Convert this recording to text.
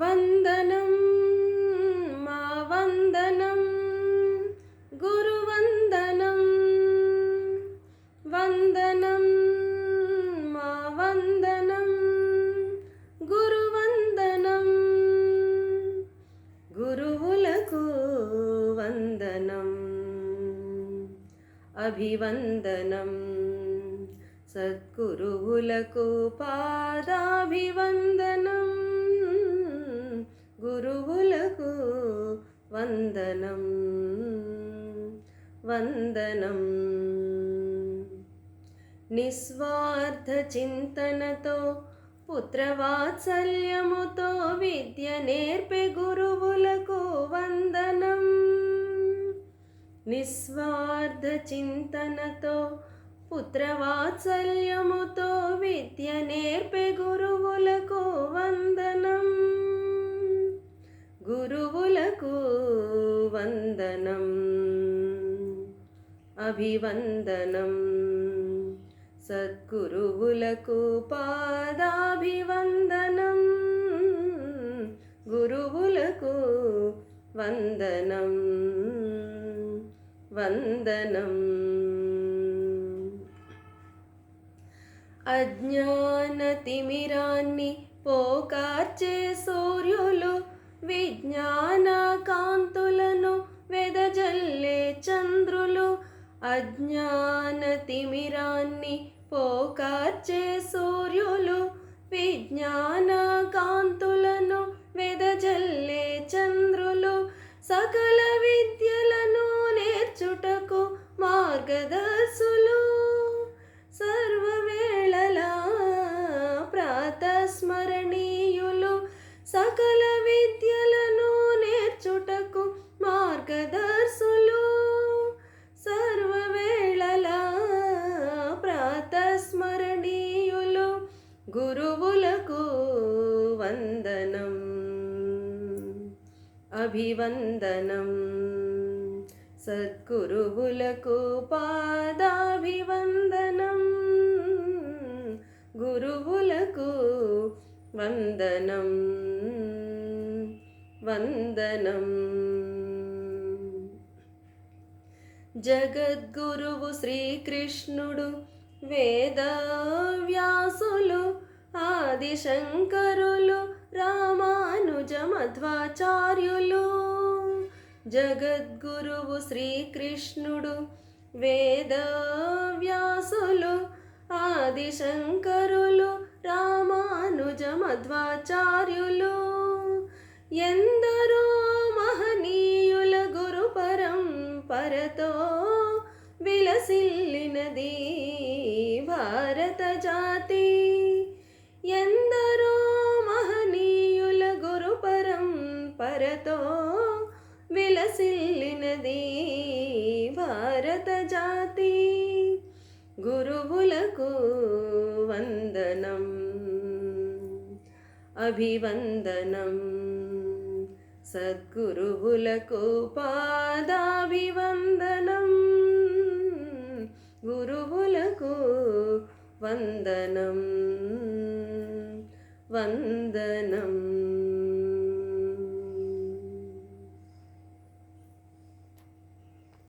వందనం మా వందనం గురువందనం వందనం. మా వందనం గురువందనం గురువులకు వందనం అభివందనం. సద్గురువులకు పాదాభివందనం. వందనం వందనం. నిస్వార్థ చింతనతో పుత్రవాత్సల్యముతో విద్య నేర్పే గురువులకు వందనం. నిస్వార్థ చింతనతో పుత్రవాత్సల్యముతో విద్య నేర్పే గురు వందనం. అభివందనం. సద్గురువులకు పాదాభివందనం. గురువులకు వందనం. వందనం. అజ్ఞానతిమిరాన్ని పోకార్చే సూర్యులు విజ్ఞాన చంద్రులు అజ్ఞానతిమిరాన్ని పోకార్చే సూర్యులు విజ్ఞాన కాంతులను వెదజల్లే చంద్రులు సకల విద్యలను నేర్చుటకు మార్గదర్శులు. సర్వవేళలా ప్రాతస్మరణీయులు సకల గురువులకు వందనం అభివందనం. సద్గురువులకు పాదాభివందనం గురువులకు వందనం. వందనం. జగద్గురువు శ్రీకృష్ణుడు వేదా ఆదిశంకరులు రామానుజ మధ్వాచార్యులు జగద్గురువు శ్రీకృష్ణుడు వేదవ్యాసులు ఆదిశంకరులు రామానుజమధ్వాచార్యులు. ఎందరో మహనీయుల గురు పరంపరతో విలసిల్లినది భారత జాతి. పరంపరతో విలసిల్లినది. భారత జాతి గురువులకు వందనం. అభివందనం. సద్గురువులకు పాదాభివందనం. గురువులకు వందనం. వందనం.